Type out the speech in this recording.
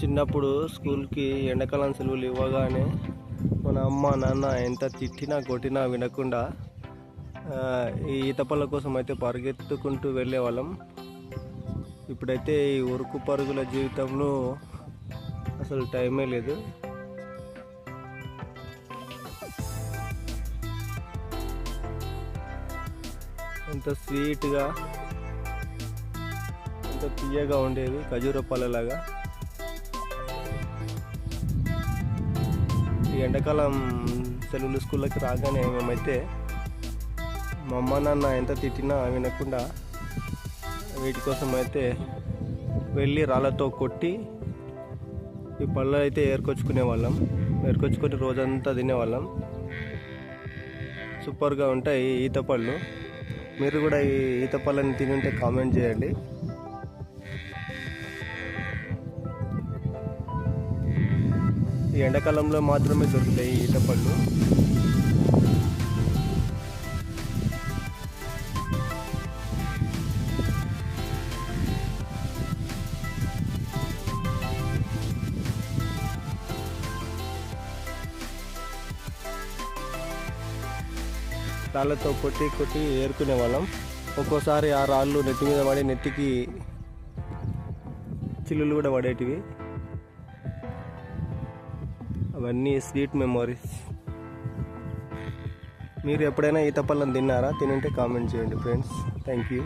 చిన్నప్పుడు స్కూల్కి ఎండాకాలం సెలవులు ఇవ్వగానే మన అమ్మ నాన్న ఎంత తిట్టినా కొట్టినా వినకుండా ఈ ఈత పళ్ళ కోసం అయితే పరిగెత్తుకుంటూ వెళ్ళేవాళ్ళం. ఇప్పుడైతే ఈ ఉరుకు పరుగుల జీవితంలో అసలు టైమే లేదు. ఎంత స్వీట్గా ఎంత తీయగా ఉండేది ఖజూర పళ్ళలాగా. ఎండాకాలం సెలవులు స్కూళ్ళకి రాగానే మేమైతే మా అమ్మ నాన్న ఎంత తిట్టినా వినకుండా వీటి కోసం అయితే వెళ్ళి రాళ్ళతో కొట్టి ఈ పళ్ళు అయితే ఏర్కొచ్చుకునే వాళ్ళం. ఏర్కొచ్చుకొని రోజంతా తినేవాళ్ళం. సూపర్గా ఉంటాయి ఈ ఈత పళ్ళు. మీరు కూడా ఈ ఈత పళ్ళని తిని ఉంటే కామెంట్ చేయండి. ఈ ఎండాకాలంలో మాత్రమే దొరుకుతాయి ఈత పళ్ళు రాళ్ళతో కొట్టి కొట్టి ఏరుకునే వాళ్ళం. ఒక్కోసారి ఆ రాళ్ళు నెత్తి మీద పడి నెత్తికి చిల్లులు కూడా పడేటివి. అవన్నీ స్వీట్ మెమొరీస్. మీరు ఎప్పుడైనా ఈత పళ్ళని తిన్నారా? తినుంటే కామెంట్ చేయండి ఫ్రెండ్స్. Thank you